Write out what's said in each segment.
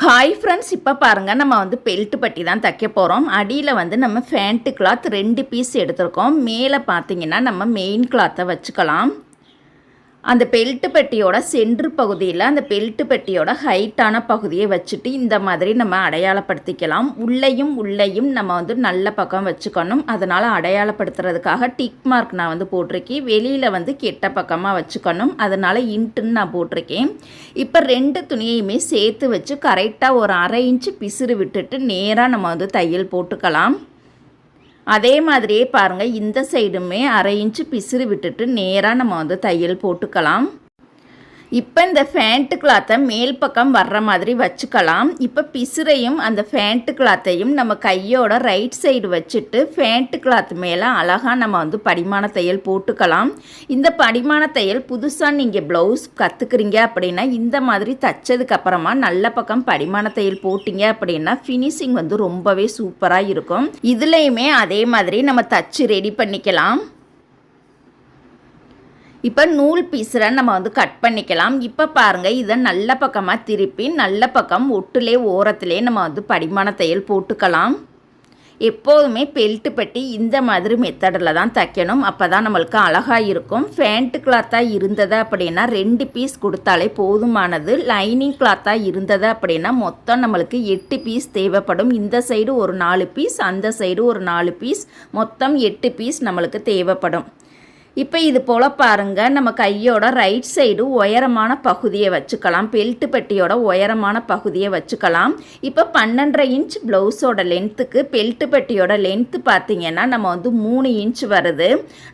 Hi friends இப்போ பாருங்கள் நம்ம வந்து பெல்ட் பட்டி தான் தைக்க போகிறோம் அடியில் வந்து நம்ம ஃபேண்ட்டு கிளாத் ரெண்டு பீஸ் எடுத்திருக்கோம். மேலே பார்த்தீங்கன்னா நம்ம மெயின் கிளாத்தை வச்சுக்கலாம். அந்த பெல்ட்டு பெட்டியோட சென்ட்ரு பகுதியில் அந்த பெல்ட்டு பெட்டியோட ஹைட்டான பகுதியை வச்சுட்டு இந்த மாதிரி நம்ம அடையாளப்படுத்திக்கலாம். உள்ளேயும் உள்ளேயும் நம்ம வந்து நல்ல பக்கம் வச்சுக்கணும். அதனால் அடையாளப்படுத்துறதுக்காக டிக் மார்க் நான் வந்து போட்டிருக்கேன். வெளியில் வந்து கெட்ட பக்கமாக வச்சுக்கணும். அதனால் இன்ட்டுன்னு நான் போட்டிருக்கேன். இப்போ ரெண்டு துணியையுமே சேர்த்து வச்சு கரெக்டாக ஒரு அரை இன்ச்சு பிசுறு விட்டுட்டு நேராக நம்ம வந்து தையல் போட்டுக்கலாம். அதே மாதிரியே பாருங்கள் இந்த சைடுமே அரை இன்ச்சு பிசிறு விட்டுட்டு நேராக நம்ம வந்து தையல் போட்டுக்கலாம். இப்போ இந்த ஃபேண்ட்டு கிளாத்தை மேல் பக்கம் வர்ற மாதிரி வச்சுக்கலாம். இப்போ பிசுரையும் அந்த ஃபேண்ட்டு கிளாத்தையும் நம்ம கையோட ரைட் சைடு வச்சுட்டு ஃபேண்ட்டு கிளாத் மேலே அழகாக நம்ம வந்து படிமான தையல் போட்டுக்கலாம். இந்த படிமான தையல் புதுசாக நீங்கள் ப்ளவுஸ் கற்றுக்குறீங்க அப்படின்னா இந்த மாதிரி தைச்சதுக்கப்புறமா நல்ல பக்கம் படிமான தையல் போட்டிங்க அப்படின்னா ஃபினிஷிங் வந்து ரொம்பவே சூப்பராக இருக்கும். இதுலேயுமே அதே மாதிரி நம்ம தச்சு ரெடி பண்ணிக்கலாம். இப்போ நூல் பீஸில் நம்ம வந்து கட் பண்ணிக்கலாம். இப்போ பாருங்கள் இதை நல்ல பக்கமாக திருப்பி நல்ல பக்கம் ஒட்டுலே ஓரத்துலே நம்ம வந்து படிமான தையல் போட்டுக்கலாம். எப்போதுமே பெல்ட்டு பட்டி இந்த மாதிரி மெத்தடில் தான் தைக்கணும். அப்போ தான் நம்மளுக்கு அழகாக இருக்கும். ஃபேண்ட்டு கிளாத்தாக இருந்தது அப்படின்னா ரெண்டு பீஸ் கொடுத்தாலே போதுமானது. லைனிங் கிளாத்தாக இருந்தது அப்படின்னா மொத்தம் நம்மளுக்கு எட்டு பீஸ் தேவைப்படும். இந்த சைடு ஒரு நாலு பீஸ் அந்த சைடு ஒரு நாலு பீஸ் மொத்தம் எட்டு பீஸ் நம்மளுக்கு தேவைப்படும். இப்போ இது போல் பாருங்கள் நம்ம கையோட ரைட் சைடு உயரமான பகுதியை வச்சுக்கலாம். பெல்ட்டு பெட்டியோட உயரமான பகுதியை வச்சுக்கலாம். இப்போ பன்னெண்டரை இன்ச் ப்ளவுஸோட லென்த்துக்கு பெல்ட்டு பெட்டியோட லென்த்து பார்த்திங்கன்னா நம்ம வந்து மூணு இன்ச் வருது.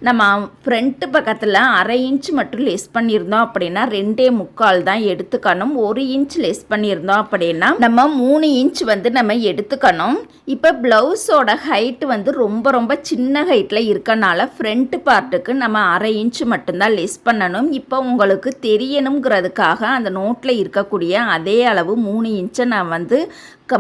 நம்ம ஃப்ரண்ட்டு பக்கத்தில் அரை இன்ச் மட்டும் லெஸ் பண்ணியிருந்தோம் அப்படின்னா ரெண்டே முக்கால் தான் எடுத்துக்கணும். ஒரு இன்ச் லெஸ் பண்ணியிருந்தோம் அப்படின்னா நம்ம மூணு இன்ச் வந்து நம்ம எடுத்துக்கணும். இப்போ ப்ளவுஸோட ஹைட்டு வந்து ரொம்ப ரொம்ப சின்ன ஹைட்டில் இருக்கனால ஃப்ரண்ட் பார்ட்டுக்கு நம்ம நம்ம அரை இன்ச்சு மட்டும்தான் லெஸ் பண்ணணும். இப்போ உங்களுக்கு தெரியணுங்கிறதுக்காக அந்த நோட்டில் இருக்கக்கூடிய அதே அளவு மூணு இன்ச்சை நான் வந்து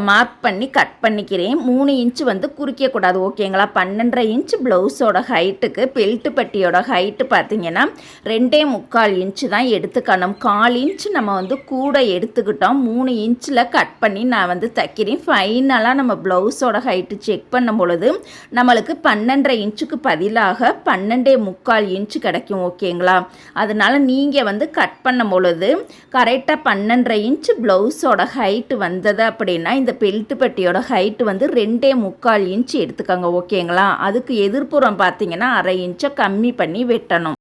மார்க் பண்ணி கட் பண்ணிக்கிறேன். மூணு இன்ச்சு வந்து குறிக்கக்கூடாது ஓகேங்களா பன்னெண்டரை இன்ச் ப்ளவுஸோட ஹைட்டுக்கு பெல்ட்டு பட்டியோட ஹைட்டு பார்த்திங்கன்னா ரெண்டே முக்கால் இன்ச்சு தான் எடுத்துக்கணும். கால் இன்ச் நம்ம வந்து கூட எடுத்துக்கிட்டோம். மூணு இன்ச்சில் கட் பண்ணி நான் வந்து தைக்கிறேன். ஃபைனலாக நம்ம ப்ளவுஸோட ஹைட்டு செக் பண்ணும் பொழுது நம்மளுக்கு பன்னெண்டரை இன்ச்சுக்கு பதிலாக பன்னெண்டே முக்கால் இன்ச்சு கிடைக்கும் ஓகேங்களா அதனால் நீங்கள் வந்து கட் பண்ணும் பொழுது கரெக்டாக பன்னெண்டரை இன்ச்சு ப்ளவுஸோட ஹைட்டு வந்தது அப்படின்னா இந்த பெல்ட்டு பெட்டியோட ஹைட்டு வந்து ரெண்டே முக்கால் இன்ச் எடுத்துக்கோங்க ஓகேங்களா அதுக்கு எதிர்ப்புறம் பார்த்தீங்கன்னா அரை இன்ச்சை கம்மி பண்ணி வெட்டணும்.